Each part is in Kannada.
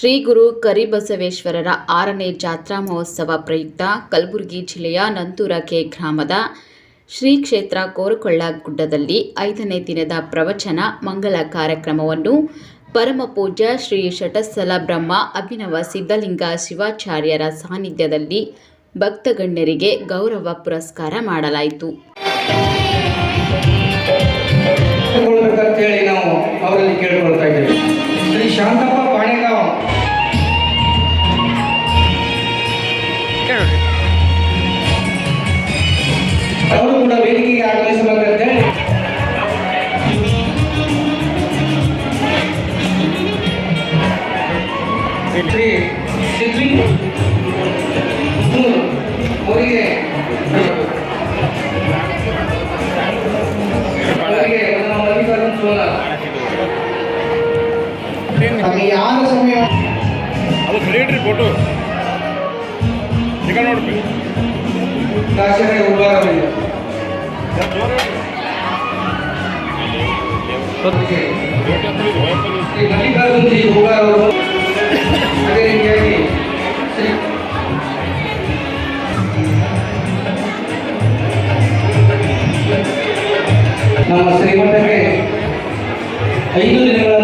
ಶ್ರೀ ಗುರು ಕರಿಬಸವೇಶ್ವರರ ಆರನೇ ಜಾತ್ರಾ ಮಹೋತ್ಸವ ಪ್ರಯುಕ್ತ ಕಲಬುರಗಿ ಜಿಲ್ಲೆಯ ನಂತೂರಕೆ ಗ್ರಾಮದ ಶ್ರೀ ಕ್ಷೇತ್ರ ಕೋರಕೊಳ್ಳ ಗುಡ್ಡದಲ್ಲಿ ಐದನೇ ದಿನದ ಪ್ರವಚನ ಮಂಗಲ ಕಾರ್ಯಕ್ರಮವನ್ನು ಪರಮಪೂಜ್ಯ ಶ್ರೀ ಶಟಸ್ಥಲ ಬ್ರಹ್ಮ ಅಭಿನವ ಸಿದ್ಧಲಿಂಗ ಶಿವಾಚಾರ್ಯರ ಸಾನ್ನಿಧ್ಯದಲ್ಲಿ ಭಕ್ತಗಣ್ಯರಿಗೆ ಗೌರವ ಪುರಸ್ಕಾರ ಮಾಡಲಾಯಿತು. ಶ್ರೀ ಶಾಂತಪ್ಪ ಅವರು ಕೂಡ ವೇದಿಕೆಗೆ ಆಗಮಿಸಬೇಕಂತ ಅದೇ ರೀತಿಯಾಗಿ ನಮ್ಮ ಶ್ರೀಮಠಕ್ಕೆ ಐದು ದಿನಗಳ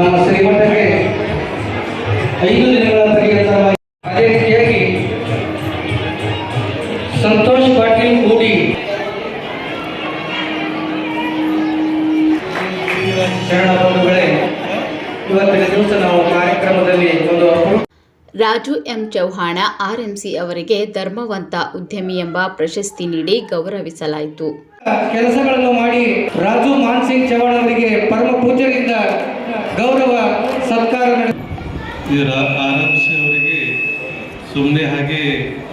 ನಮ್ಮ ಶ್ರೀಮಠಕ್ಕೆ ಐದು ದಿನಗಳ ಪರ್ಯಂತವಾಗಿ ಅದೇ ರೀತಿಯಾಗಿ ಸಂತೋಷ್ ಪಾಟೀಲ್ ಕೂಡಿ. ಶರಣ ಬಂಧುಗಳೇ ಇವತ್ತಿನ ದಿವಸ ನಾವು ಕಾರ್ಯಕ್ರಮದಲ್ಲಿ ಒಂದು ರಾಜು ಎಂ ಚೌಹಾಣ ಆರ್ಎಂಸಿ ಅವರಿಗೆ ಧರ್ಮವಂತ ಉದ್ಯಮಿ ಎಂಬ ಪ್ರಶಸ್ತಿ ನೀಡಿ ಗೌರವಿಸಲಾಯಿತು. ಕೆಲಸಗಳನ್ನು ಮಾಡಿ ರಾಜು ಮಾನ್ಸಿಂಗ್ ಚೌಹಾಣ್ ಅವರಿಗೆ ಪರಮ ಪೂಜ್ಯರಿಂದ ಗೌರವ ಸತ್ಕಾರ ಆನಂದ್ ಅವರಿಗೆ ಸುಮ್ಮನೆ ಹಾಗೆ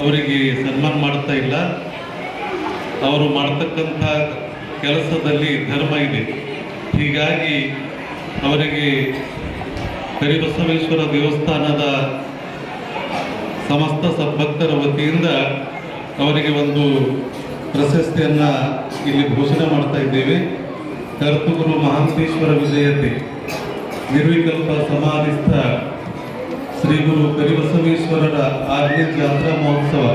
ಅವರಿಗೆ ಸನ್ಮಾನ ಮಾಡ್ತಾ ಇಲ್ಲ. ಅವರು ಮಾಡ್ತಕ್ಕಂಥ ಕೆಲಸದಲ್ಲಿ ಧರ್ಮ ಇದೆ. ಹೀಗಾಗಿ ಅವರಿಗೆ ಕರಿಬಸವೇಶ್ವರ ದೇವಸ್ಥಾನದ ಸಮಸ್ತ ಸದ್ಭಕ್ತರ ವತಿಯಿಂದ ಅವರಿಗೆ ಒಂದು ಪ್ರಶಸ್ತಿಯನ್ನು ಇಲ್ಲಿ ಘೋಷಣೆ ಮಾಡ್ತಾ ಇದ್ದೇವೆ. ಕರ್ತಗುರು ಮಹಾಂತೇಶ್ವರ ವಿಜಯತೆ. ನಿರ್ವಿಕಲ್ಪ ಸಮಾಧಿಸ್ಥ ಶ್ರೀ ಗುರು ಕರಿಬಸವೇಶ್ವರರ ಆರನೇ ಜಾತ್ರಾ ಮಹೋತ್ಸವ,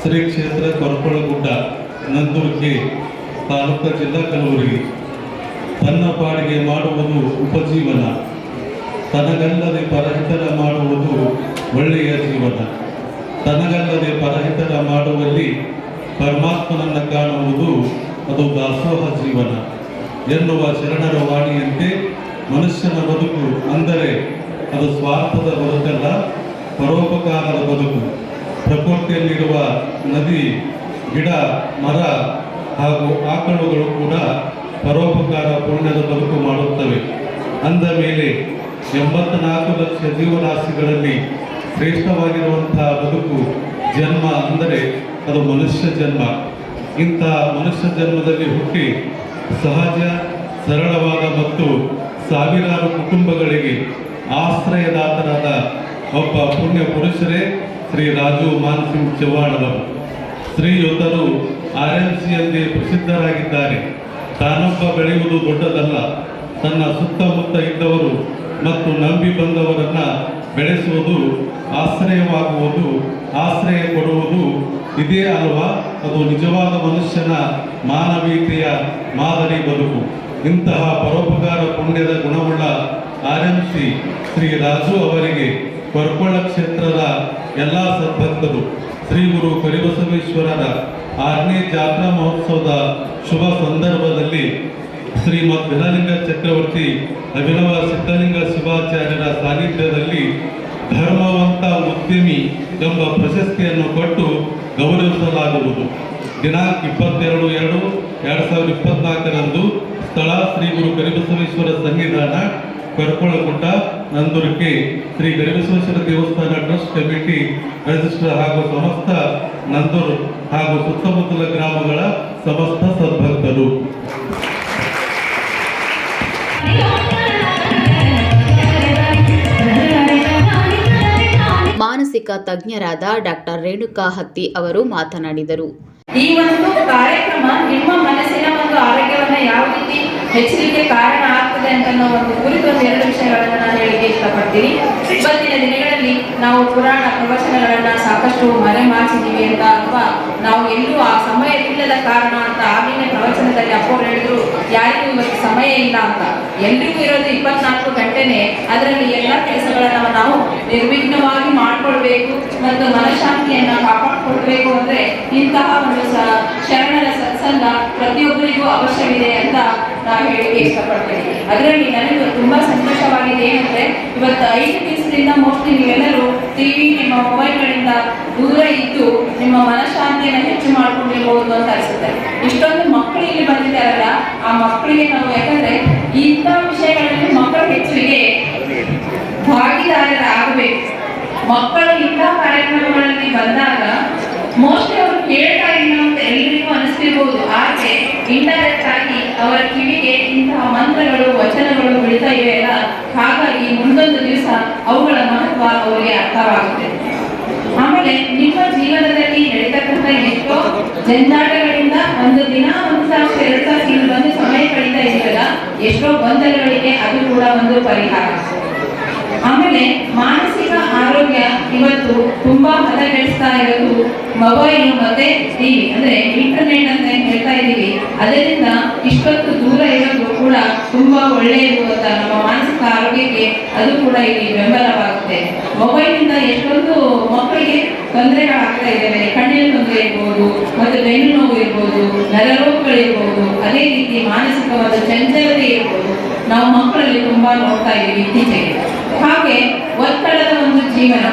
ಶ್ರೀ ಕ್ಷೇತ್ರ ಕೊರಕೊಳಗುಡ್ಡ, ನಂದೂರ್ಗೆ ತಾಲೂಕ ಜಿಲ್ಲಾ ಕಲಬುರಗಿ. ತನ್ನ ಪಾಡಿಗೆ ಮಾಡುವುದು ಉಪಜೀವನ, ತನಗಲ್ಲದೆ ಪರಹಿತರ ಮಾಡುವುದು ಒಳ್ಳೆಯ ಜೀವನ. ತನಗಲ್ಲದೆ ಪರಹಿತರ ಮಾಡುವಲ್ಲಿ ಪರಮಾತ್ಮನನ್ನು ಕಾಣುವುದು ಅದು ದಾಸೋಹ ಜೀವನ. ಎನ್ನುವ ಶರಣರ ವಾಣಿಯಂತೆ ಮನುಷ್ಯನ ಬದುಕು ಅಂದರೆ ಅದು ಸ್ವಾರ್ಥದ ಬದುಕಲ್ಲ, ಪರೋಪಕಾರದ ಬದುಕು. ಪ್ರಕೃತಿಯಲ್ಲಿರುವ ನದಿ, ಗಿಡ, ಮರ ಹಾಗೂ ಆಕಳುಗಳು ಕೂಡ ಪರೋಪಕಾರ ಪುಣ್ಯದ ಬದುಕು ಮಾಡುತ್ತವೆ. ಅಂದ ಮೇಲೆ ಎಂಬತ್ತ ನಾಲ್ಕು ಲಕ್ಷ ಜೀವರಾಶಿಗಳಲ್ಲಿ ಶ್ರೇಷ್ಠವಾಗಿರುವಂತಹ ಬದುಕು ಜನ್ಮ ಅಂದರೆ ಅದು ಮನುಷ್ಯ ಜನ್ಮ. ಇಂತಹ ಮನುಷ್ಯ ಜನ್ಮದಲ್ಲಿ ಹುಟ್ಟಿ ಸಹಜ ಸರಳವಾದ ಮತ್ತು ಸಾವಿರಾರು ಕುಟುಂಬಗಳಿಗೆ ಆಶ್ರಯದಾತರಾದ ಒಬ್ಬ ಪುಣ್ಯ ಪುರುಷರೇ ಶ್ರೀ ರಾಜು ಮಾನ್ಸಿಂಗ್ ಚವ್ಹಾಣ್ ಅವರು. ಶ್ರೀಯುತರು ಆರ್ ಎಂ ಸಿಯಲ್ಲಿ ಪ್ರಸಿದ್ಧರಾಗಿದ್ದಾರೆ. ತಾನೊಬ್ಬ ಬೆಳೆಯುವುದು ದೊಡ್ಡದಲ್ಲ. ತನ್ನ ಸುತ್ತಮುತ್ತ ಇದ್ದವರು ಮತ್ತು ನಂಬಿ ಬಂದವರನ್ನು ಬೆಳೆಸುವುದು, ಆಶ್ರಯವಾಗುವುದು, ಆಶ್ರಯ ಕೊಡುವುದು ಇದೇ ಅಲ್ವಾ? ಅದು ನಿಜವಾದ ಮನುಷ್ಯನ ಮಾನವೀಯತೆಯ ಮಾದರಿ ಬದುಕು. ಇಂತಹ ಪರೋಪಕಾರ ಪುಣ್ಯದ ಗುಣವುಳ್ಳ R M C Shri Raju ಅವರಿಗೆ ಕೊರ್ಪಳ ಕ್ಷೇತ್ರದ ಎಲ್ಲ ಸದ್ಭಕ್ತರು ಶ್ರೀ ಗುರು ಕರಿಬಸವೇಶ್ವರರ ಆರನೇ ಜಾತ್ರಾ ಮಹೋತ್ಸವದ ಶುಭ ಸಂದರ್ಭದಲ್ಲಿ ಶ್ರೀಮದ್ ವಿನಲಿಂಗ ಚಕ್ರವರ್ತಿ ಅಭಿನವ ಸಿದ್ಧಲಿಂಗ ಶಿವಾಚಾರ್ಯರ ಸಾನ್ನಿಧ್ಯದಲ್ಲಿ ಧರ್ಮವಂತ ಉದ್ಯಮಿ ಎಂಬ ಪ್ರಶಸ್ತಿಯನ್ನು ಕೊಟ್ಟು ಗೌರವಿಸಲಾಗುವುದು. ದಿನಾಂಕ ಇಪ್ಪತ್ತೆರಡು ಎರಡು ಎರಡು ಸಾವಿರದ ಇಪ್ಪತ್ನಾಲ್ಕರಂದು ಸ್ಥಳ ಶ್ರೀ ಗುರು ಗರಿಬಸವೇಶ್ವರ ಸನ್ನಿಧಾನ ಕರ್ಕೊಳಗುಡ್ಡ ನಂದುರಕ್ಕೆ ಶ್ರೀ ಗರಿಬಸವೇಶ್ವರ ದೇವಸ್ಥಾನ ಟ್ರಸ್ಟ್ ಕಮಿಟಿ ರಿಜಿಸ್ಟರ್ ಹಾಗೂ ಸಮಸ್ತ ನಂದೂರು ಹಾಗೂ ಸುತ್ತಮುತ್ತಲ ಗ್ರಾಮಗಳ ಸಮಸ್ತ ಸದ್ಭಕ್ತರು. ಮಾನಸಿಕ ತಜ್ಞರಾದ ಡಾಕ್ಟರ್ ರೇಣುಕಾ ಹತ್ತಿ ಅವರು ಮಾತನಾಡಿದರು. ಈ ಒಂದು ಕಾರ್ಯಕ್ರಮ ನಿಮ್ಮ ಮನಸ್ಸಿನ ಒಂದು ಆರೋಗ್ಯವನ್ನ ಯಾವ ರೀತಿ ಹೆಚ್ಚಲಿಕ್ಕೆ ಕಾರಣ ಆಗ್ತದೆ ಅಂತ ಒಂದು ಕುರಿತು ಒಂದು ಎರಡು ವಿಷಯಗಳನ್ನ ನಾನು ಹೇಳಿಕೆ ಇಷ್ಟಪಡ್ತೀನಿ. ಇವತ್ತಿನ ದಿನಗಳಲ್ಲಿ ನಾವು ಪುರಾಣ ಪ್ರವಚನಗಳನ್ನ ಸಾಕಷ್ಟು ಮರೆಮಾಚಿದ್ದೀವಿ ಅಂತ ಅಥವಾ ನಾವು ಎಲ್ಲೂ ಆ ಸಮಯವಿಲ್ಲದ ಕಾರಣ ಅಂತ ಆಗಿನ ಪ್ರವಚನದಲ್ಲಿ ಅಪ್ಪವ್ರು ಹೇಳಿದ್ರು, ಯಾರಿಗೂ ಇವತ್ತು ಸಮಯ ಇಲ್ಲ ಅಂತ. ಎಲ್ರಿಗೂ ಇರೋದು ಇಪ್ಪತ್ನಾಲ್ಕು ಗಂಟೆನೆ. ಅದರಲ್ಲಿ ಎಲ್ಲ ಕೆಲಸಗಳನ್ನ ನಾವು ನಿರ್ವಿಘ್ನವಾಗಿ ಮಾಡ್ಕೊಳ್ಬೇಕು ಮತ್ತು ಮನಃಶಾಂತಿಯನ್ನ ಕಾಪಾಡ್ಕೊಳ್ಬೇಕು ಅಂದ್ರೆ ಇಂತಹ ಒಂದು ಸ- ಶರಣರ ಸತ್ಸಂಗ ಪ್ರತಿಯೊಬ್ಬರಿಗೂ ಅವಶ್ಯವಿದೆ ಅಂತ ನಾವು ಹೇಳಿಕೆ ಇಷ್ಟಪಡ್ತೇನೆ ಅದರಲ್ಲಿ ನನಗೆ ತುಂಬಾ ಸಂತೋಷವಾಗಿದೆ ಏನಂದ್ರೆ, ಇವತ್ತು ಐದು ದಿವಸದಿಂದ ಮೋಸ್ಟ್ಲಿ ನೀವೆಲ್ಲರೂ ಟಿವಿ ನಿಮ್ಮ ಮೊಬೈಲ್ಗಳಿಂದ ದೂರ ಇದ್ದು ನಿಮ್ಮ ಮನಶಾಂತಿಯನ್ನು ಹೆಚ್ಚು ಮಾಡ್ಕೊಂಡಿರ್ಬೋದು ಅಂತ ಅನಿಸುತ್ತೆ. ಇಷ್ಟೊಂದು ಮಕ್ಕಳು ಇಲ್ಲಿ ಬಂದಿದ್ದಾರಲ್ಲ, ಆ ಮಕ್ಕಳಿಗೆ ನಾವು ಯಾಕಂದ್ರೆ ಇಂಥ ವಿಷಯಗಳಲ್ಲಿ ಮಕ್ಕಳು ಹೆಚ್ಚಿಗೆ ಭಾಗಿದಾರರಾಗಬೇಕು. ಮಕ್ಕಳು ಇಂಥ ಕಾರ್ಯಕ್ರಮಗಳಲ್ಲಿ ಬಂದಾಗ ಮೋಸ್ಟ್ಲಿ ಅವರು ಎಲ್ರಿಗೂ ಅನಿಸ್ತಿರ್ಬೋದು. ಆದ್ರೆ ಇಂಡೈರೆಕ್ಟ್ ಆಗಿ ಅವರ ಕಿವಿಗೆ ಇಂತಹ ಮಂತ್ರಗಳು, ವಚನಗಳು ಬೀಳ್ತಾ ಇವೆ ಅಲ್ಲ? ಹಾಗಾಗಿ ಮುಂದೊಂದು ದಿವಸ ಅವುಗಳ ಮಹತ್ವ ಅವರಿಗೆ ಅರ್ಥವಾಗುತ್ತೆ. ಆಮೇಲೆ ನಿಮ್ಮ ಜೀವನದಲ್ಲಿ ನಡೀತಕ್ಕಂಥ ಎಷ್ಟೋ ಜಂಜಾಟಗಳಿಂದ ಒಂದು ದಿನ ಒಂದು ತಾಸು ಎರಡು ತಾಸು ಇಲ್ಲಿ ಬಂದು ಸಮಯ ಕಳೀತಾ ಇದೆಯಲ್ಲ ಎಷ್ಟೋ ಗೊಂದಲಗಳಿಗೆ ಅದು ಕೂಡ ಒಂದು ಪರಿಹಾರ. ಆಮೇಲೆ ಮಾನಸಿಕ ಆರೋಗ್ಯ ಇವತ್ತು ತುಂಬಾ ಹದಗೆಡಿಸ್ತಾ ಇರೋದು ಮೊಬೈಲ್ ಮತ್ತೆ ಟಿವಿ ಅಂದ್ರೆ ಇಂಟರ್ನೆಟ್ ಅಂತ ಹೇಳ್ತಾ ಇದ್ದೀವಿ, ಅದರಿಂದ ಇಷ್ಟೊತ್ತು ದೂರ ಇರೋದು ಕೂಡ ತುಂಬಾ ಒಳ್ಳೆಯದು ಅಂತ ನಮ್ಮ ಮಾನಸಿಕ ಆರೋಗ್ಯಕ್ಕೆ ಅದು ಕೂಡ ಇಲ್ಲಿ ಬೆಂಬಲವಾಗುತ್ತೆ. ಮೊಬೈಲ್ ಇಂದ ಎಷ್ಟೊಂದು ಮಕ್ಕಳಿಗೆ ತೊಂದರೆಗಳಾಗ್ತಾ ಇದ್ದಾವೆ. ಕಣ್ಣಿನ ತೊಂದರೆ ಇರ್ಬೋದು, ಮತ್ತೆ ಬೆನ್ನು ನೋವು ಇರ್ಬೋದು ನರರೋಗಗಳಿರ್ಬೋದು ಅದೇ ರೀತಿ ಮಾನಸಿಕವಾದ ಚಂಚಲತೆ ಇರ್ಬೋದು. ನಾವು ಮಕ್ಕಳಲ್ಲಿ ತುಂಬಾ ನೋಡ್ತಾ ಇದ್ದೀವಿ ಇತ್ತೀಚೆಗೆ. ಹಾಗೆ ಒತ್ತಡದ ಒಂದು ಜೀವನ.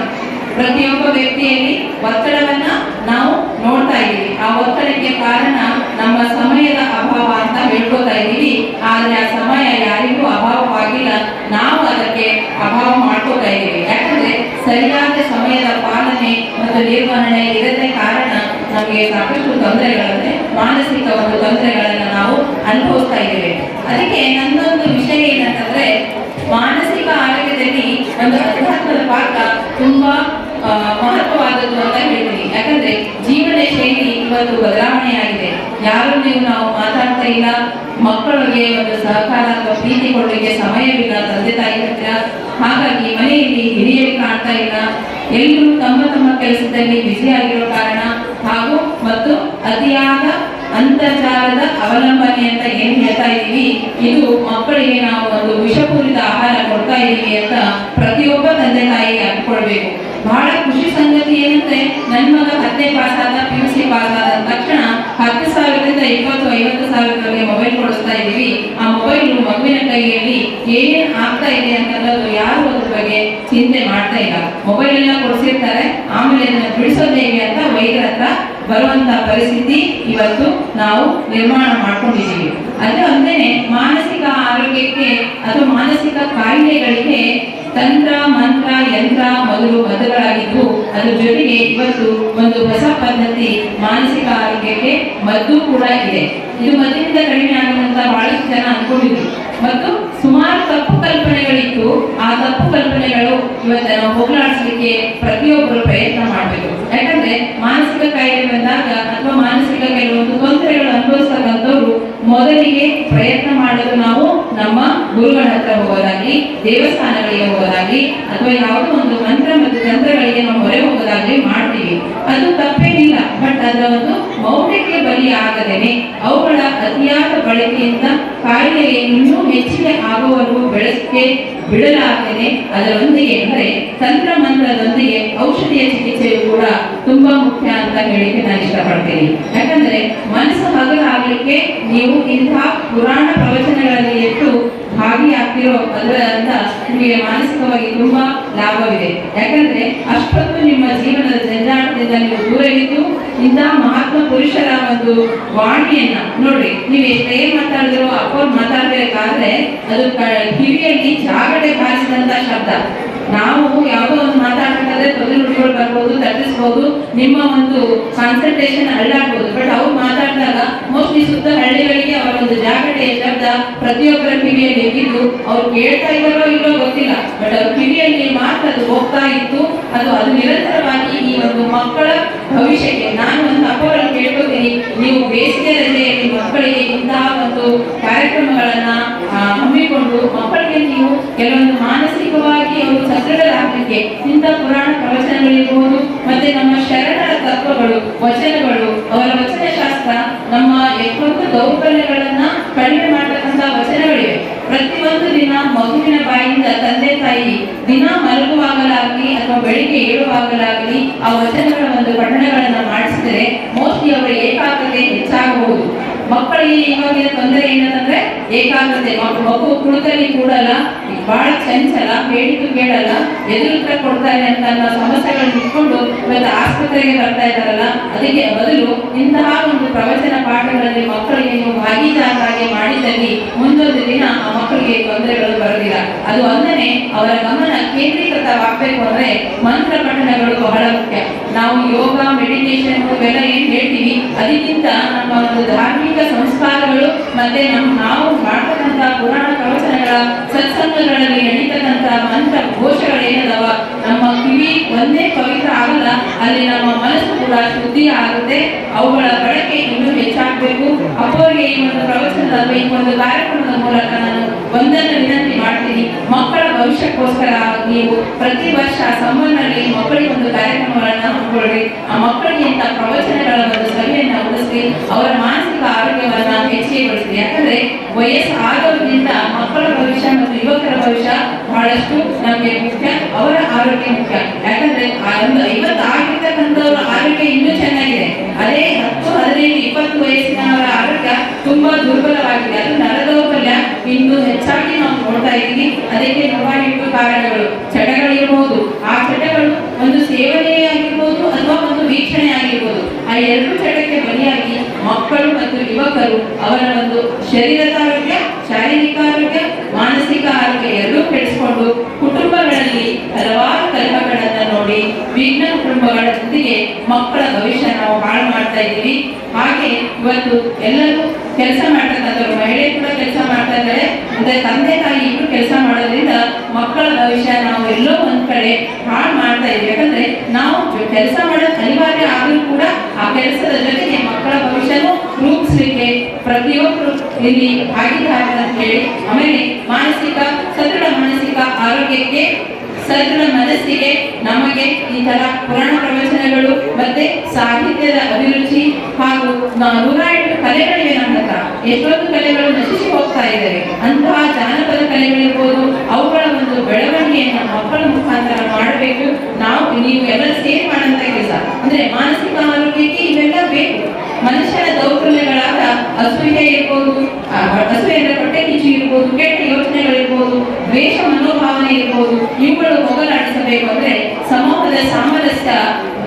ಪ್ರತಿಯೊಬ್ಬ ವ್ಯಕ್ತಿಯಲ್ಲಿ ಒತ್ತಡವನ್ನ ನಾವು ನೋಡ್ತಾ ಇದ್ದೀವಿ. ಆ ಒತ್ತಡಕ್ಕೆ ಕಾರಣ ನಮ್ಮ ಸಮಯದ ಅಭಾವ ಅಂತ ಹೇಳ್ಕೊತಾ ಇದ್ದೀವಿ. ಆದ್ರೆ ಆ ಸಮಯ ಯಾರಿಗೂ ಅಭಾವವಾಗಿಲ್ಲ. ನಾವು ಅದಕ್ಕೆ ಅಭಾವ ಮಾಡ್ಕೋತಾ ಇದ್ದೀವಿ. ಯಾಕಂದ್ರೆ ಸರಿಯಾದ ಸಮಯದ ಪಾಲನೆ ಮತ್ತು ನಿರ್ವಹಣೆ ಇರದೇ ಕಾರಣ ನಮಗೆ ಸಾಕಷ್ಟು ತೊಂದರೆಗಳಂದ್ರೆ, ಮಾನಸಿಕ ಒಂದು ತೊಂದರೆಗಳನ್ನ ನಾವು ಅನುಭವಿಸ್ತಾ ಇದ್ದೇವೆ. ಅದಕ್ಕೆ ನನ್ನೊಂದು ವಿಷಯ ಏನಂತಂದ್ರೆ, ಮಾನಸಿಕ ಒಂದು ಅಧ್ಯಾತ್ಮದ ಪಾತ್ರ ತುಂಬಾ ಮಹತ್ವವಾದದ್ದು ಅಂತ ಹೇಳ್ತೀನಿ. ಯಾಕಂದ್ರೆ ಜೀವನ ಶೈಲಿ ಇವತ್ತು ಬದಲಾವಣೆಯಾಗಿದೆ. ಯಾರು ನೀವು ನಾವು ಮಾತಾಡ್ತಾ ಇಲ್ಲ. ಮಕ್ಕಳಿಗೆ ಒಂದು ಸಹಕಾರ ಅಥವಾ ಪ್ರೀತಿ ಕೊಡಲಿಕ್ಕೆ ಸಮಯವಿಲ್ಲ. ತಂದೆ ತಾಯಿ ಹತ್ತಿರ ಹಾಗಾಗಿ ಮನೆಯಲ್ಲಿ ಹಿರಿಯರು ಕಾಣ್ತಾ ಇಲ್ಲ. ಎಲ್ಲರೂ ತಮ್ಮ ತಮ್ಮ ಕೆಲಸದಲ್ಲಿ ಬಿಸಿ ಆಗಿರೋ ಕಾರಣ ಹಾಗೂ ಮತ್ತು ಅತಿಯಾದ ಅಂತರ್ಜಾಲದ ಅವಲಂಬನೆ ಅಂತ ಏನ್ ಹೇಳ್ತಾ ಇದೀವಿ ಇದು ಮಕ್ಕಳಿಗೆ ನಾವು ಒಂದು ವಿಷಪೂರಿತ ಆಹಾರ ಕೊಡ್ತಾ ಇದೀವಿ ಅಂತ ಪ್ರತಿಯೊಬ್ಬ ತಂದೆ ತಾಯಿಗೆ ಅಂದ್ಕೊಳ್ಬೇಕು. ಬಹಳ ಖುಷಿ ಸಂಗತಿ ಏನಂದ್ರೆ, ನನ್ ಮಗ ಹತ್ತನೇ ಪಾಸ್ ಆದ ಪಿ ಯು ಸಿ ಪಾಸ್ ಆದ ತಕ್ಷಣ ಹತ್ತು ಸಾವಿರದಿಂದ ಇಪ್ಪತ್ತು, ಐವತ್ತು ಸಾವಿರದವರೆಗೆ ಮೊಬೈಲ್ ಕೊಡಿಸ್ತಾ ಇದೀವಿ ಆ ಮೊಬೈಲ್ ಮಗುವಿನ ಕೈಯಲ್ಲಿ ಏನೇನ್ ಆಗ್ತಾ ಇದೆ ಅಂತ ಅನ್ನೋದು ಯಾರು ಅದ್ರ ಬಗ್ಗೆ ಚಿಂತೆ ಮಾಡ್ತಾ ಇಲ್ಲ. ಮೊಬೈಲ್ ಎಲ್ಲ ಕೊಡಿಸಿರ್ತಾರೆ, ಆಮೇಲೆ ಅದನ್ನ ಅಂತ ವೈದ್ಯರ ಹತ್ರ ಬರುವಂತ ಪರಿಸ್ಥಿತಿ ಇವತ್ತು ನಾವು ನಿರ್ಮಾಣ ಮಾಡ್ಕೊಂಡಿದ್ದೀವಿ. ಅದೇ ಒಂದೇನೆ ಮಾನಸಿಕ ಆರೋಗ್ಯಕ್ಕೆ ಅಥವಾ ಮಾನಸಿಕ ಕಾಯಿಲೆಗಳಿಗೆ ತಂತ್ರ, ಮಂತ್ರ, ಯಂತ್ರ ಮೊದಲು ಮದ್ದುಗಳಾಗಿದ್ದು ಅದ್ರ ಜೊತೆಗೆ ಇವತ್ತು ಒಂದು ಹೊಸ ಪದ್ಧತಿ ಮಾನಸಿಕ ಆರೋಗ್ಯಕ್ಕೆ ಮದ್ದು ಕೂಡ ಇದೆ. ಇದು ಮದ್ದಿನಿಂದ ಕಡಿಮೆ ಆಗುವಂತ ಬಹಳಷ್ಟು ಜನ ಅನ್ಕೊಂಡಿದ್ರು. ಮತ್ತು ಸುಮಾರು ತಪ್ಪು ಕಲ್ಪನೆಗಳಿತ್ತು. ಆ ತಪ್ಪು ಕಲ್ಪನೆಗಳು ಇವತ್ತು ನಾವು ಹೋಗಲಾಡಿಸ್ಲಿಕ್ಕೆ ಪ್ರತಿಯೊಬ್ಬರು ಪ್ರಯತ್ನ ಮಾಡಬೇಕು. ಯಾಕಂದ್ರೆ ಮಾನಸಿಕ ಕಾಯಿಲೆ ಬಂದಾಗ ಅಥವಾ ಮಾನಸಿಕ ಕೆಲವೊಂದು ತೊಂದರೆಗಳು ಅನುಭವಿಸ್ತಕ್ಕಂಥವ್ರು ಮೊದಲಿಗೆ ಪ್ರಯತ್ನ ಮಾಡೋದು ನಾವು ನಮ್ಮ ಗುರುಗಳ ಹತ್ರ ಹೋಗೋದಾಗ್ಲಿ, ದೇವಸ್ಥಾನಗಳಿಗೆ ಹೋಗೋದಾಗ್ಲಿ, ಅಥವಾ ಯಾವುದೋ ಒಂದು ಮಂತ್ರ ಮತ್ತು ತಂತ್ರಗಳಿಗೆ ನಾವು ಹೊರೆ ಹೋಗೋದಾಗ್ಲಿ ಮಾಡ್ತೀವಿ. ಅದು ತಪ್ಪೇನಿಲ್ಲ. ಬಟ್ ಅದರ ಒಂದು ಮೌಢ್ಯಕ್ಕೆ ಬಲಿಯಾಗದೇನೆ. ಅವುಗಳ ಅತಿಯಾದ ಬಳಕೆಯಿಂದ ಕಾಯಿಲೆಗೆ ಇನ್ನೂ ಹೆಚ್ಚಿಗೆ ಆಗುವವರೆಗೂ ಬೆಳೆಸಕ್ಕೆ ಬಿಡಲಾಗದೇನೆ. ಅದರೊಂದಿಗೆ ಅಂದರೆ ತಂತ್ರ ಮಂತ್ರದೊಂದಿಗೆ ಔಷಧಿಯ ಚಿಕಿತ್ಸೆಯು ಕೂಡ ತುಂಬಾ ಮುಖ್ಯ ಅಂತ ಹೇಳಿಕ್ಕೆ ನಾನು ಇಷ್ಟಪಡ್ತೀನಿ. ಯಾಕಂದ್ರೆ ಮನಸ್ಸು ಹಗಲಾಗಲಿಕ್ಕೆ ನೀವು ಇಂತಹ ಪುರಾಣ ಪ್ರವಚನಗಳಲ್ಲಿ ಇಟ್ಟು ಭಾಗಿಯಾಗ್ತಿರೋ ಅದರಿಂದ ನಿಮಗೆ ಮಾನಸಿಕವಾಗಿ ತುಂಬಾ ಲಾಭವಿದೆ. ಯಾಕಂದ್ರೆ ಅಷ್ಟೊತ್ತು ನಿಮ್ಮ ಜೀವನದ ಜಂಜಾಟದಿಂದ ನೀವು ದೂರ ಇದ್ದು ಇಂತಹ ಮಹಾತ್ಮ ಪುರುಷರ ಒಂದು ವಾಣಿಯನ್ನ. ನೋಡಿ, ನೀವು ಏನ್ ಮಾತಾಡಿದ್ರು ಅಪ್ಪವ್ರು ಮಾತಾಡ್ಬೇಕಾದ್ರೆ ಅದು ಕಿವಿಯಲ್ಲಿ ಜಾಗಡೆ ಹಾರಿಸಿದಂತ ಶಬ್ದ. ನಾವು ಯಾವುದೋ ಒಂದು ಮಾತಾಡ್ಬೇಕಾದ್ರೆ ತೊಂದರೆ ನುಡಿಗಳು ಬರ್ಬೋದು ನಿಮ್ಮ ಒಂದು ಕಾನ್ಸಂಟ್ರೇಷನ್ ಹಳ್ಳಾಗ್ಬೋದು ಬಟ್ ಅವ್ರು ಮಾತಾಡಿದಾಗ ಮೋಸ್ಟ್ಲಿ ಸುತ್ತ ಹಳ್ಳಿಗಳಿಗೆ ಅವರ ಒಂದು ಜಾಗಟೆಯ ಶಬ್ದ ಪ್ರತಿಯೊಬ್ಬರ ಕಿವಿಯಲ್ಲಿ ಇದ್ದು, ಅವ್ರು ಕೇಳ್ತಾ ಇದ್ದಾರೋ ಇಲ್ಲೋ ಗೊತ್ತಿಲ್ಲ. ಬಟ್ ಅವ್ರ ಕಿವಿಯಲ್ಲಿ ಮಾತ್ರ ಅದು ಹೋಗ್ತಾ ಇತ್ತು. ಅದು ಅದು ನಿರಂತರವಾಗಿ ಈ ಒಂದು ಮಕ್ಕಳ ಭವಿಷ್ಯಕ್ಕೆ, ನಾನು ಒಂದು ನೀವು ಬೇಸಿಗೆಯಲ್ಲಿ ಮಕ್ಕಳಿಗೆ ಇಂತಹ ಒಂದು ಕಾರ್ಯಕ್ರಮಗಳನ್ನ ಹಮ್ಮಿಕೊಂಡು ಮಕ್ಕಳಿಗೆ ನೀವು ಕೆಲವೊಂದು ಮಾನಸಿಕವಾಗಿ ಅವರು ಸದೃಢರಾಗಲಿಕ್ಕೆ ಇಂಥ ಪುರಾಣ ಪ್ರವಚನಗಳಿರ್ಬೋದು, ಮತ್ತೆ ನಮ್ಮ ಶರಣರ ತತ್ವಗಳು, ವಚನಗಳು, ಅವರ ವಚನ ಶಾಸ್ತ್ರ ನಮ್ಮ ಎಷ್ಟೊಂದು ದೌರ್ಬಲ್ಯಗಳನ್ನ ಕಡಿಮೆ ಮಾಡತಕ್ಕಂತಹ ವಚನಗಳಿವೆ. ಪ್ರತಿಯೊಂದು ದಿನ ಮಗುವಿನ ಬಾಯಿಂದ ತಂದೆ ತಾಯಿ ದಿನ ಮಲಗುವಾಗಲಾಗಲಿ ಅಥವಾ ಬೆಳಿಗ್ಗೆ ಏಳುವಾಗಲಾಗಲಿ ಆ ವಚನಗಳ ಒಂದು ಪಠಣಗಳನ್ನ ಮಾಡಿಸಿದರೆ ಮೋಸ್ಟ್ಲಿ ಅವರ ಹೆಚ್ಚಾಗಬಹುದು ಮಕ್ಕಳಿಗೆ ಇವಾಗಿನ ತೊಂದರೆ ಏನಂತಂದ್ರೆ ಏಕಾಗ್ರತೆ. ಮಗು ಕುಳಿತಲ್ಲಿ ಕೂಡಲ್ಲ ಬಹಳ ಚಂಚಲ ಹೇಳಿದ್ರು ಕೇಳಲ್ಲ ಎದುರುತ್ತರ ಕೊಡ್ತಾರೆ ಅಂತ ಅನ್ನೋ ಸಮಸ್ಯೆಗಳನ್ನ ಇಟ್ಕೊಂಡು ಇವತ್ತು ಆಸ್ಪತ್ರೆಗೆ ಬರ್ತಾ ಇದ್ದಾರಲ್ಲ, ಅದಕ್ಕೆ ಬದಲು ಇಂತಹ ಒಂದು ಪ್ರವಚನ ಪಾಠಗಳಲ್ಲಿ ಮಕ್ಕಳಿಗೆ ನೀವು ಭಾಗಿದಾರರಾಗಿ ಮಾಡಿದಲ್ಲಿ ಮುಂದೊಂದು ದಿನ ಆ ಮಕ್ಕಳಿಗೆ ತೊಂದರೆಗಳು ಬರೋದಿಲ್ಲ ಅದು ಅಲ್ಲದೆ ಅವರ ಗಮನ ಕೇಂದ್ರೀಕೃತವಾಗಬೇಕು ಅಂದ್ರೆ ಮಂತ್ರ ಪಠಣಗಳು ಬಹಳ ಮುಖ್ಯ. ನಾವು ಯೋಗ ಮೆಡಿಟೇಷನ್ ಇವೆಲ್ಲ ಏನ್ ಹೇಳ್ತೀವಿ? ಅದಕ್ಕಿಂತ ನಮ್ಮ ಒಂದು ಧಾರ್ಮಿಕ ಸಂಸ್ಕಾರಗಳು ಮತ್ತೆ ನಮ್ಮ ನಾವು ಮಾಡ್ತಕ್ಕಂಥ ಪುರಾಣ ಪ್ರವಚನಗಳ ಸತ್ಸಂಗಗಳಲ್ಲಿ ನಡೀತಕ್ಕಂಥ ಮಂತ್ರ ಘೋಷಗಳೇನದವ? ನಮ್ಮ ಕಿವಿ ಒಂದೇ ಪವಿತ್ರ ಆಗಲ್ಲ, ಅಲ್ಲಿ ನಮ್ಮ ಮನಸ್ಸು ಕೂಡ ಶುದ್ಧಿ ಆಗುತ್ತೆ. ಅವುಗಳ ಬಳಕೆ ಇನ್ನೂ ಹೆಚ್ಚಾಗಬೇಕು. ಅಪ್ಪರಿಗೆ ಈ ಒಂದು ಪ್ರವಚನದ ಈ ಒಂದು ಕಾರ್ಯಕ್ರಮದ ಮೂಲಕ ನಾನು ಒಂದನ್ನು ವಿನಂತಿ ಮಾಡ್ತೀನಿ. ಮಕ್ಕಳ ಭವಿಷ್ಯಕ್ಕೋಸ್ಕರ ನೀವು ಪ್ರತಿ ವರ್ಷ ಸಮ್ಮರ್ನಲ್ಲಿ ಮಕ್ಕಳಿಗೆ ಒಂದು ಕಾರ್ಯಕ್ರಮಗಳನ್ನ ಹಮ್ಮಿಕೊಳ್ಳಿ. ಆ ಮಕ್ಕಳಿಗೆ ಇಂಥ ಪ್ರವಚನಗಳ ಒಂದು ಸಭೆಯನ್ನು ಉಳಿಸಿ, ಅವರ ಮಾನಸಿಕ ಆರೋಗ್ಯವನ್ನ ಬಳಸಿ ಯಾಕಂದ್ರೆ ವಯಸ್ಸು ಆಗೋದ್ರಿಂದ ಮಕ್ಕಳ ಭವಿಷ್ಯ ಮತ್ತು ಯುವಕರ ಭವಿಷ್ಯ ಬಹಳಷ್ಟು ನಮಗೆ ಮುಖ್ಯ, ಅವರ ಆರೋಗ್ಯ ಮುಖ್ಯ. ಯಾಕಂದ್ರೆ ಒಂದು ಐವತ್ತು ಆಗಿರ್ತಕ್ಕಂಥವ್ರ ಆರೋಗ್ಯ ಇನ್ನೂ ಚೆನ್ನಾಗಿದೆ. ಅದೇ ಹತ್ತು, ಹದಿನೈದು, ಇಪ್ಪತ್ತು ವಯಸ್ಸಿನವರ ಆರೋಗ್ಯ ತುಂಬಾ ದುರ್ಬಲವಾಗಿದೆ. ಅದು ನರದೌರ್ಬಲ್ಯ. ಇನ್ನೂ ಹೆಚ್ಚಾಗಿ ನಾವು ನೋಡ್ತಾ ಇದ್ದೀವಿ. ಅದಕ್ಕೆ ನೂರಾಎಂಟು ಕಾರಣಗಳು. ಚಟಗಳಿರ್ಬೋದು ಆ ಚಟಗಳು ಒಂದು ಸೇವನೆ ಆಗಿರ್ಬೋದು ಅಥವಾ ಒಂದು ವೀಕ್ಷಣೆ ಆಗಿರ್ಬೋದು. ಆ ಎರಡು ಚಟಕ್ಕೆ ಬಲಿಯಾಗಿ ಮಕ್ಕಳು ಮತ್ತು ಯುವಕರು ಅವರ ಒಂದು ಶರೀರದ ಆರೋಗ್ಯ, ಶಾರೀರಿಕ ಆರೋಗ್ಯ, ಮಾನಸಿಕ ಆರೋಗ್ಯ ಎರಡೂ ಕೆಡಿಸಿಕೊಂಡು ಕುಟುಂಬಗಳಲ್ಲಿ ಹಲವಾರು ಕಲಹಗಳನ್ನ ನೋಡಿ ವಿಘ್ನ ಜೊತೆಗೆ ಮಕ್ಕಳ ಭವಿಷ್ಯ ನಾವು ಹಾಳು ಮಾಡ್ತಾ ಇದ್ದೀವಿ. ಹಾಗೆ ಇವತ್ತು ಎಲ್ಲರೂ ಕೆಲಸ ಮಾಡ್ತಕ್ಕಂಥವ್ರು ಮಹಿಳೆ ಕೂಡ ಕೆಲಸ ಮಾಡ್ತಾ ಇದ್ದಾರೆ. ಮತ್ತೆ ತಂದೆ ತಾಯಿ ಕೆಲಸ ಮಾಡೋದ್ರಿಂದ ಮಕ್ಕಳ ಭವಿಷ್ಯ ನಾವು ಎಲ್ಲೋ ಒಂದ್ ಕಡೆ ಹಾಳು ಮಾಡ್ತಾ ಇದ್ವಿ. ಯಾಕಂದ್ರೆ ನಾವು ಕೆಲಸ ಮಾಡೋದು ಅನಿವಾರ್ಯ ಆದ್ರೂ ಕೂಡ ಆ ಕೆಲಸದ ಜೊತೆಗೆ ಮಕ್ಕಳ ಭವಿಷ್ಯನೂ ರೂಪಿಸ್ಲಿಕ್ಕೆ ಪ್ರತಿಯೊಬ್ಬರು ಇಲ್ಲಿ ಆಗಿದ್ದಾರೆ ಅಂತ ಹೇಳಿ. ಆಮೇಲೆ ಮಾನಸಿಕ, ಸದೃಢ ಮಾನಸಿಕ ಆರೋಗ್ಯಕ್ಕೆ ಸದೃಢ ಮನಸ್ಸಿಗೆ ನಮಗೆ ಈ ತರ ಪುರಾಣ ಪ್ರವಚನಗಳು ಮತ್ತೆ ಸಾಹಿತ್ಯದ ಅಭಿರುಚಿ ಹಾಗೂ ನೂರ ಎಂಟು ಕಲೆಗಳಿವೆ ನಮ್ಮ ಹತ್ರ. ಎಷ್ಟೊಂದು ಕಲೆಗಳು ನಶಿಸಿ ಹೋಗ್ತಾ ಇದ್ದಾವೆ ಅಂತಹ ಜಾನಪದ ಕಲೆಗಳಿರ್ಬೋದು, ಅವುಗಳ ಒಂದು ಬೆಳವಣಿಗೆಯನ್ನು ಮಕ್ಕಳ ಮುಖಾಂತರ ಮಾಡಬೇಕು. ನಾವು ನೀವು ಎಲ್ಲ ಸೇರಿ ಮಾಡಂತ ಕೆಲಸ. ಅಂದ್ರೆ ಮಾನಸಿಕ ಆರೋಗ್ಯಕ್ಕೆ ಇವೆಲ್ಲ ಬೇಕು. ಮನುಷ್ಯನ ದೌರ್ಬಲ್ಯಗಳಾದ ಅಸೂಯೆ ಇರ್ಬೋದು ಅಸೂಯೆಯಿಂದ ಹೊಟ್ಟೆ ಕಿಚ್ಚು ಇರ್ಬೋದು, ಕೆಟ್ಟ ಯೋಚನೆಗಳಿರ್ಬೋದು, ದ್ವೇಷ ಮನೋಭಾವನೆ ಇರ್ಬೋದು, ಇವುಗಳು ಹೋಗಲಾಡಿಸಬೇಕು ಅಂದ್ರೆ ಸಮೂಹದ ಸಾಮರಸ್ಯ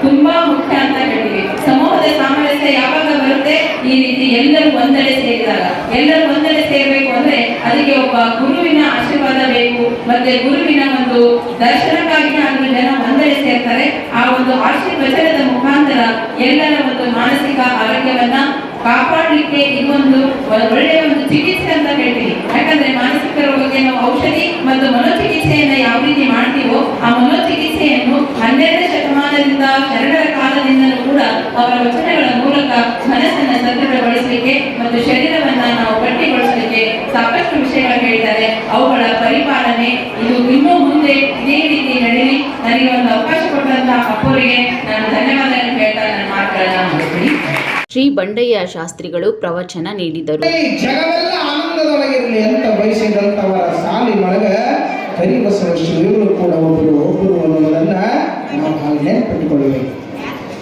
ತುಂಬಾ ಮುಖ್ಯ ಅಂತ ಹೇಳ್ತೀವಿ. ಸಮೂಹದ ಸಾಮರಸ್ಯ ಯಾವಾಗ ಬರುತ್ತೆ? ಈ ರೀತಿ ಎಲ್ಲರೂ ಒಂದೆಡೆ ಸೇರಿದಾಗ. ಎಲ್ಲರೂ ಒಂದೆಡೆ ಸೇರಬೇಕು ಅಂದ್ರೆ ಅದಕ್ಕೆ ಒಬ್ಬ ಗುರುವಿನ ಆಶೀರ್ವಾದ ಬೇಕು. ಮತ್ತೆ ಗುರುವಿನ ಒಂದು ದರ್ಶನಕ್ಕಾಗಿ ಆದ್ರೂ ಜನ ಒಂದೆಡೆ ಸೇರ್ತಾರೆ. ಆ ಒಂದು ಆಶೀರ್ವಚನದ ಮುಖಾಂತರ ಎಲ್ಲರ ಒಂದು ಮಾನಸಿಕ ಆರೋಗ್ಯವನ್ನ ಕಾಪಾಡಲಿಕ್ಕೆ ಇದೊಂದು ಒಳ್ಳೆಯ ಒಂದು ಚಿಕಿತ್ಸೆ ಅಂತ ಹೇಳ್ತೀವಿ ಯಾಕಂದ್ರೆ ಮಾನಸಿಕ ರೋಗಕ್ಕೆ ನಾವು ಔಷಧಿ ಮತ್ತು ಮನೋಚಿಕಿತ್ಸೆಯನ್ನ ಯಾವ ರೀತಿ ಮಾಡ್ತೀವೋ ಆ ಮನೋಚಿಕಿತ್ಸೆಯನ್ನು ಹನ್ನೆರಡನೇ ಶತಮಾನದಿಂದ ಎರಡರ ಕಾಲದಿಂದಲೂ ಕೂಡ ಅವರ ವಚನಗಳ ಮೂಲಕ ಮನಸ್ಸನ್ನ ಸದೃಢಗೊಳಿಸಲಿಕ್ಕೆ ಮತ್ತು ಶರೀರವನ್ನ ನಾವು ಗಟ್ಟಿಗೊಳಿಸಲಿಕ್ಕೆ ಸಾಕಷ್ಟು ವಿಷಯಗಳು ಹೇಳಿದ್ದಾರೆ ಅವುಗಳ ಪರಿಪಾಲನೆ ಇದು ಇನ್ನೂ ಮುಂದೆ ಇದೇ ರೀತಿ ನಡೆಯಲಿ ನನಗೆ ಒಂದು ಅವಕಾಶ ಕೊಟ್ಟಂತಹ ಅಪ್ಪರಿಗೆ ನಾನು ಧನ್ಯವಾದಗಳನ್ನು ಹೇಳ್ತಾ ನನ್ನ ಮಾತುಗಳನ್ನ ಮುಗಿಸ್ತೀನಿ ಶ್ರೀ ಬಂಡಯ್ಯ ಶಾಸ್ತ್ರಿಗಳು ಪ್ರವಚನ ನೀಡಿದರು ಈ ಜಗವೆಲ್ಲ ಆನಂದದೊಳಗಿರಲಿ ಅಂತ ಬಯಸಿದಂಥವರ ಸಾಲಿನೊಳಗ ಕರಿಬಸವ ಶ್ರೀಗಳು ಕೂಡ ಒಬ್ಬರು ಶಾಸ್ತ್ರಿಗಳು ಪ್ರವಚನ ನೀಡಿದರು.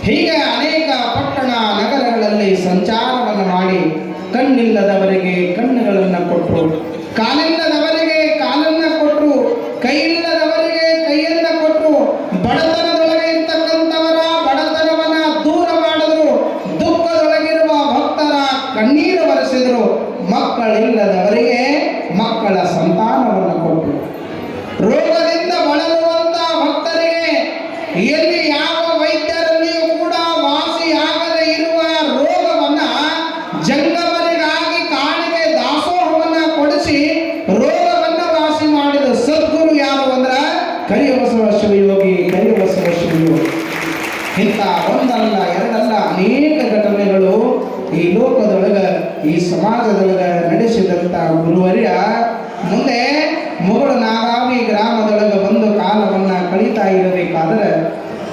ಹಾಗೆ ಅನೇಕ ಪಟ್ಟಣ ನಗರಗಳಲ್ಲಿ ಸಂಚಾರವನ್ನು ಮಾಡಿ ಕಣ್ಣಿಲ್ಲದವರಿಗೆ ಕಣ್ಣುಗಳನ್ನು ಕೊಟ್ಟು ಕಾಲಿಲ್ಲದವರಿಗೆ ಒಂದಲ್ಲ, ಎರಡಲ್ಲ, ಅನೇಕ ಘಟನೆಗಳು ಈ ಲೋಕದೊಳಗ, ಈ ಸಮಾಜದೊಳಗ ನಡೆಸಿದಂತ ಗುರುವರ್ಯ. ಮುಂದೆ ಮುಗಳು ನಾಗಾವಿ ಗ್ರಾಮದೊಳಗ ಬಂದು ಕಾಲವನ್ನ ಕಳೀತಾ ಇರಬೇಕಾದ್ರೆ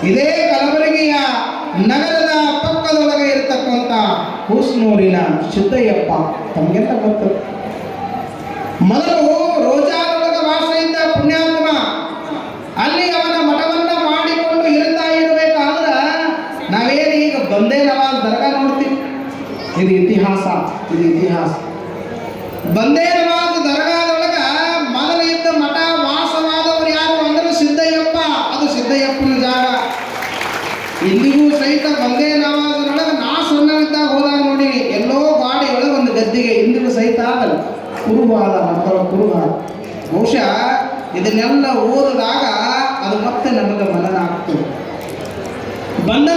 ಇದೇ ಕಲಬುರಗಿಯ ನಗರದ ಪಕ್ಕದೊಳಗೆ ಇರತಕ್ಕಂಥ ಕೂಸ್ನೂರಿನ ಸಿದ್ದಯ್ಯಪ್ಪ. ತಮಗೆಲ್ಲ ಗೊತ್ತು. ಮೊದಲು ರೋಜಾದೊಳಗ ವಾಸ ಇದ್ದ ಪುಣ್ಯಾತ್ಮ ಅಲ್ಲಿ ಅವನ ಮಠವನ್ನ ಮಾಡಿಕೊಂಡು ಇರ್ತಾ ಇರಬೇಕಾದ್ರ ನಾವೇನು ಈಗ ಬಂದೇ ನವಾಜ್ ದರ್ಗಾ ನೋಡ್ತೀವಿ ಇದು ಇತಿಹಾಸ, ಇದು ಇತಿಹಾಸ. ಬಂದೇ ನಮಾಜ್ ದರ್ಗಾದೊಳಗ ಮೊದಲು ಇದ್ದ ಮಠ ವಾಸವಾದವರು ಯಾರು ಅಂದ್ರೆ ಸಿದ್ದಯ್ಯಪ್ಪ. ಅದು ಸಿದ್ದಯ್ಯಪ್ಪನ ಜಾಗ. ಇಂದಿಗೂ ಸಹಿತ ಬಂದೇ ನಮಾಜ್ನೊಳಗ ನಾ ಸಣ್ಣವಿದ್ದಾಗ ಹೋದಾಗ ನೋಡಿ, ಎಲ್ಲೋ ಬಾಡಿ ಒಳಗೆ ಒಂದು ಗದ್ದಿಗೆ ಇಂದಿಗೂ ಸಹಿತ ಆಗಲ್ಲ ಕುರುಬಾದ ಮಕ್ಕಳ ಕುರುಬ ಬಹುಶಃ ಇದನ್ನೆಲ್ಲ ಓದಿದಾಗ ಅದು ಮತ್ತೆ ನಮಗೆ ಮನನ ಆಗ್ತದೆ ಬಂದೇ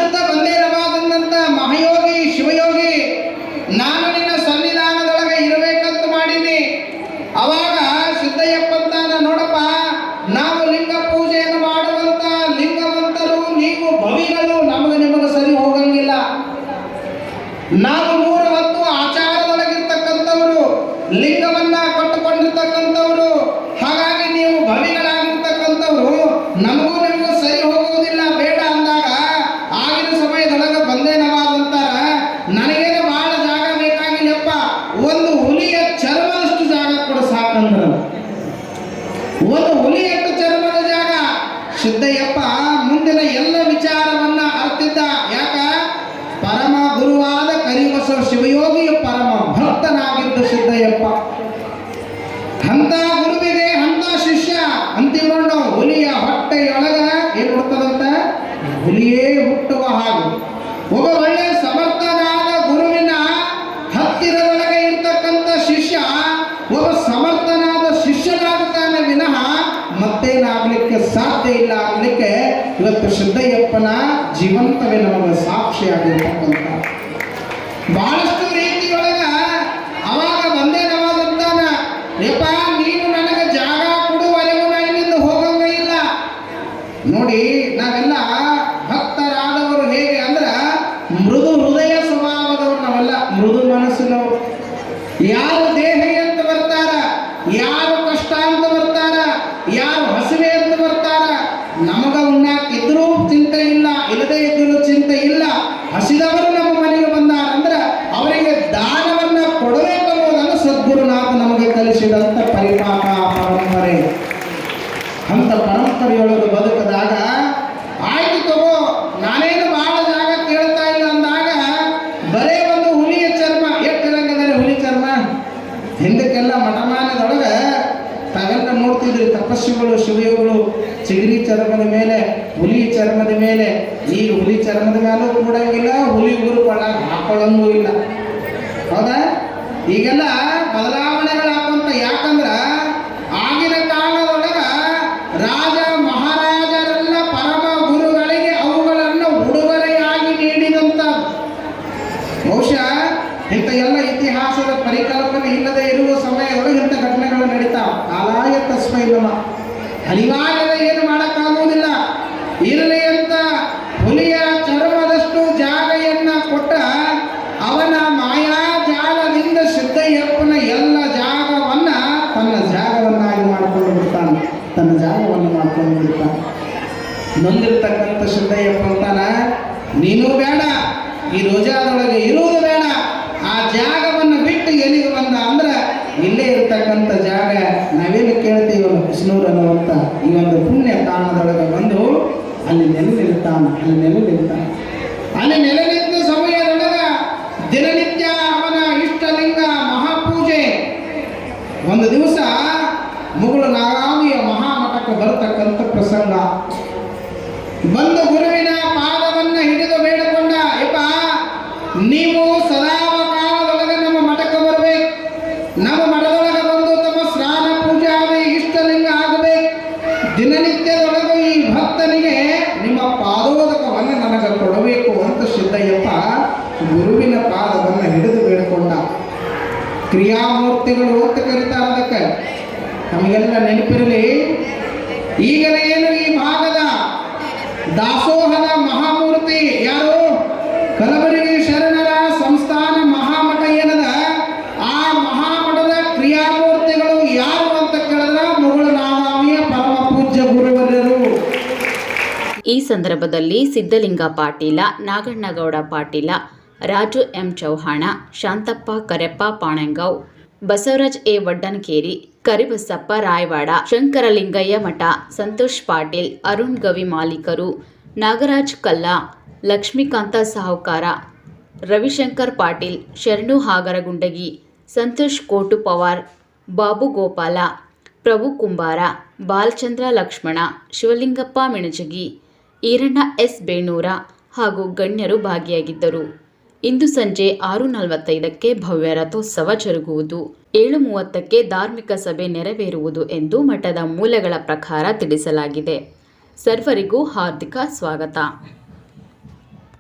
ನವಾಜಂದಂತ ಮಹಾಯೋಗಿ ಶಿವಯೋಗಿ ನಾನು ನಿನ್ನ ಸನ್ನಿಧಾನದೊಳಗೆ ಇರಬೇಕಂತ ಮಾಡೀನಿ ಅವಾಗ ಸಿದ್ದಯ್ಯಪ್ಪ ಅಂತಾನ ನೋಡಪ್ಪ ನಾವು ಲಿಂಗ ಪೂಜೆಯನ್ನು ಮಾಡುವಂತ ಲಿಂಗವಂತರು ನೀವು ಭವಿಗಳು ನಮಗೆ ನಿಮಗೆ ಸರಿ ಹೋಗಂಗಿಲ್ಲ ನಾವು ಮೂರು ಹೊತ್ತು ಆಚಾರದೊಳಗಿರ್ತಕ್ಕಂಥವ್ರು ಲಿಂಗವನ್ನ ಕಟ್ಟುಕೊಂಡಿರ್ತಕ್ಕಂಥವ್ರು ಹಾಗಾಗಿ ನೀವು ಭವಿಗಳಾಗಿರ್ತಕ್ಕಂಥವ್ರು ನಮಗೂ ಒಬ್ಬ ಒಳ್ಳೆಯ ಸಮರ್ಥನಾದ ಗುರುವಿನ ಹತ್ತಿರದೊಳಗೆ ಇರ್ತಕ್ಕಂಥ ಶಿಷ್ಯ, ಒಬ್ಬ ಸಮರ್ಥನಾದ ಶಿಷ್ಯನಾಗುತ್ತಾನೆ ವಿನಃ ಮತ್ತೇನಾಗಲಿಕ್ಕೆ ಸಾಧ್ಯ ಇಲ್ಲ ಆಗಲಿಕ್ಕೆ ಇವತ್ತು ಸಿದ್ದಯ್ಯಪ್ಪನ ಜೀವಂತವೇ ನಮಗೆ ಸಾಕ್ಷಿಯಾಗಿರ್ತಕ್ಕಂಥ ಬಹಳಷ್ಟು ರೀತಿಯೊಳಗ ಅವಾಗ ಬಂದೇ ನವಾದಂತಾನ ಯಪ್ಪ ನೀನು ನನಗೆ ಜಾಗ ಕೊಡುವರೆಗೂ ನಾ ಇಲ್ಲಿಂದ ಹೋಗಂಗ ಇಲ್ಲ ನೋಡಿ ನಾವೆಲ್ಲ ಭಕ್ತರಾದವರು ಹೇಗೆ ಅಂದ್ರ ಮೃದು ಹೃದಯ ಸ್ವಭಾವದವರು ನಾವೆಲ್ಲ ಮೃದು ಮನಸ್ಸಿನವರು ಯಾರು ದೇಹ ಅಂತ ಬರ್ತಾರ ಯಾರು ಕಷ್ಟ ಅಂತ ಬರ್ತಾರ ಯಾರು ಹಸಿವೆ ಅಂತ ಬರ್ತಾರ ನಮಗ ಉಣ್ಣಾಕಿದ್ರೂ ಚಿಂತೆ ಇಲ್ಲ, ಇಲ್ಲದೆ ಇದ್ರೂ ಚಿಂತೆ ಇಲ್ಲ. ಹಸಿದವರು ನಮ್ಮ ಮನೆಗೆ ಬಂದಾರ ಅಂದ್ರೆ ಅವರಿಗೆ ದಾನವನ್ನ ಕೊಡಬೇಕನ್ನುವುದನ್ನು ಸದ್ಗುರುನಾಥ ನಮಗೆ ಕಲಿಸಿದಂತ ಪರಿಪಾಕ ಪರಂಪರೆ. ಅಂತ ಪರಂಪರೆಯೊಳಗೆ ಬದುಕದಾಗ, ಆಯ್ತು ತಗೋ, ನಾನೇನು ಬಹಳ ಜಾಗ ಕೇಳ್ತಾ ಇಲ್ಲ ಅಂದಾಗ, ಬರೇ ಒಂದು ಹುಲಿಯ ಚರ್ಮ. ಎಷ್ಟು ರಂಗದಲ್ಲಿ ಹುಲಿ ಚರ್ಮ? ಹಿಂದಕ್ಕೆಲ್ಲ ಮಠಮಾನದೊಳಗೆ ತಾವೆಲ್ಲ ನೋಡ್ತಿದ್ರಿ ತಪಸ್ವಿಗಳು ಶಿವಯೋಗಿಗಳು. ಚಿಗರಿ ಚರ್ಮದ ಮೇಲೆ, ಹುಲಿ ಚರ್ಮದ ಮೇಲೆ ಈ ಹುಲಿ ಚರ್ಮದ ಮೇಲೂ ಕೂಡಂಗಿಲ್ಲ, ಹುಲಿ ಗುರುಕೊಳ್ಳ ಹಾಕೊಳ್ಳಂಗೂ ಇಲ್ಲ. ಹೌದಾ? ಈಗೆಲ್ಲ ಬದಲಾವಣೆಗಳಾಗುವಂತ ಯಾಕಂದ್ರ ಆಗಿನ ಕಾಲದೊಳಗ ರಾಜ ಮಹಾರಾಜರೆಲ್ಲ ಪರಮ ಗುರುಗಳಿಗೆ ಅವುಗಳನ್ನು ಉಡುಗೊರೆಯಾಗಿ ನೀಡಿದಂತ ಬಹುಶಃ ಇಂಥ ಎಲ್ಲ ಇತಿಹಾಸದ ಪರಿಕಲ್ಪನೆ ಇಲ್ಲದೆ ಇರುವ ಸಮಯದೊಳಗೆ ಇಂಥ ಘಟನೆಗಳು ನಡೀತಾವ ಕಾಲಾಯ ತಸ್ಮೈ ನಮ ಅನಿವಾರ್ಯದ ಏನು ಮಾಡೋಕ್ಕಾಗುವುದಿಲ್ಲ ಇರಲಿ ಅಂತ ಹುಲಿಯ ಚರ್ಮದಷ್ಟು ಜಾಗೆಯನ್ನ ಕೊಟ್ಟ ಅವನ ಮಾಯಾಜಾಲದಿಂದ ಸಿದ್ದಯ್ಯಪ್ಪನ ಎಲ್ಲ ಜಾಗವನ್ನ ತನ್ನ ಜಾಗವನ್ನಾಗಿ ಮಾಡಿಕೊಂಡು ಬಿಡ್ತಾನೆ ತನ್ನ ಜಾಗವನ್ನು ಮಾಡ್ಕೊಂಡು ಬಿಡ್ತಾನೆ ನೊಂದಿರ್ತಕ್ಕಂಥ ಸಿದ್ದಯ್ಯಪ್ಪ ಅಂತಾನ ನೀನು ಬೇಡ. ಈ ರೋಜಾದೊಳಗೆ ಇರುವುದು ಬೇಡ. ಆ ಜಾಗವನ್ನು ಬಿಟ್ಟು ಎಲ್ಲಿಗೆ ಬಂದ ಅಂದ್ರೆ ಇಲ್ಲೇ ಇರತಕ್ಕಂಥ ಜಾಗ ನಾವೇನು ಕೇಳ್ತೀವಲ್ಲ ಕೃಷ್ಣೂರ್ ಅನ್ನುವಂಥ ಈ ಒಂದು ಪುಣ್ಯ ತಾಣದೊಳಗೆ ಬಂದು ಅಲ್ಲಿ ನೆಲೆ ನಿಲ್ತಾನೆ, ಅಲ್ಲಿ ನೆಲೆ ನಿಲ್ತಾನೆ. ಅಲ್ಲಿ ನೆಲೆನಿಂತ ಸಮಯದೊಳಗ ದಿನನಿತ್ಯ ಅವನ ಇಷ್ಟಲಿಂಗ ಮಹಾಪೂಜೆ. ಒಂದು ದಿವಸ ಮುಗುಳು ನಾಗಾಮಿಯ ಮಹಾಮಠಕ್ಕೆ ಬರತಕ್ಕಂಥ ಪ್ರಸಂಗ. ಬಂದು ದಿನನಿತ್ಯದೊಳಗೂ ಈ ಭಕ್ತನಿಗೆ ನಿಮ್ಮ ಪಾದೋದಕವನ್ನು ನನಗೆ ಕೊಡಬೇಕು ಅಂತ ಸಿದ್ದಯ್ಯಪ್ಪ ಗುರುವಿನ ಪಾದವನ್ನು ಹಿಡಿದು ಬೇಡಿಕೊಂಡ. ಕ್ರಿಯಾಮೂರ್ತಿಗಳು ಅಂತ ಕರೀತಾರೆ ಅದಕ್ಕೆ. ನಮಗೆಲ್ಲ ನೆನಪಿರಲಿ. ಈಗಲೇ ಏನು ಈ ಭಾಗದ ದಾಸೋಹದ ಮಹಾಮೂರ್ತಿ ಯಾರು? ಕಲಬುರಗಿ ಶರಣರ ಸಂಸ್ಥಾನ ಮಹಾಮಠ ಏನದ ಆ ಮಹಾಮಠದ ಕ್ರಿಯಾಮೂರ್ತಿಗಳು ಯಾರು ಅಂತ ಕೇಳಿದ್ರೆ ಮುಗುಳು ನಾಗಾಮಿಯ ಪರಮ ಪೂಜ್ಯ ಗುರುವರರು ಈ ಸಂದರ್ಭದಲ್ಲಿ ಸಿದ್ದಲಿಂಗ ಪಾಟೀಲ, ನಾಗಣ್ಣಗೌಡ ಪಾಟೀಲ, ರಾಜು ಎಂ ಚೌಹಾಣ, ಶಾಂತಪ್ಪ ಕರೆಪ್ಪ ಪಾಣೆಂಗಾವ್ ಬಸವರಾಜ್ ಎ ವಡ್ಡನ್ಕೇರಿ, ಕರಿಬಸಪ್ಪ ರಾಯವಾಡ, ಶಂಕರಲಿಂಗಯ್ಯ ಮಠ, ಸಂತೋಷ್ ಪಾಟೀಲ್, ಅರುಣ್ ಗವಿ ಮಾಲೀಕರು, ನಾಗರಾಜ್ ಕಲ್ಲ, ಲಕ್ಷ್ಮೀಕಾಂತ ಸಾಹುಕಾರ, ರವಿಶಂಕರ್ ಪಾಟೀಲ್, ಶರಣು ಹಾಗರಗುಂಡಗಿ, ಸಂತೋಷ್ ಕೋಟು ಪವಾರ್, ಬಾಬು ಗೋಪಾಲ, ಪ್ರಭು ಕುಂಬಾರ, ಬಾಲಚಂದ್ರ ಲಕ್ಷ್ಮಣ, ಶಿವಲಿಂಗಪ್ಪ ಮಿಣಜಗಿ ಈರಣ್ಣ ಎಸ್ ಬೇಣೂರ ಹಾಗೂ ಗಣ್ಯರು ಭಾಗಿಯಾಗಿದ್ದರು. ಇಂದು ಸಂಜೆ ಆರು ನಲವತ್ತೈದಕ್ಕೆ ಭವ್ಯ ರಥೋತ್ಸವ ಜರುಗುವುದು. ಏಳು ಮೂವತ್ತಕ್ಕೆ ಧಾರ್ಮಿಕ ಸಭೆ ನೆರವೇರುವುದು ಎಂದು ಮಠದ ಮೂಲಗಳ ಪ್ರಕಾರ ತಿಳಿಸಲಾಗಿದೆ. ಸರ್ವರಿಗೂ ಹಾರ್ದಿಕ ಸ್ವಾಗತ.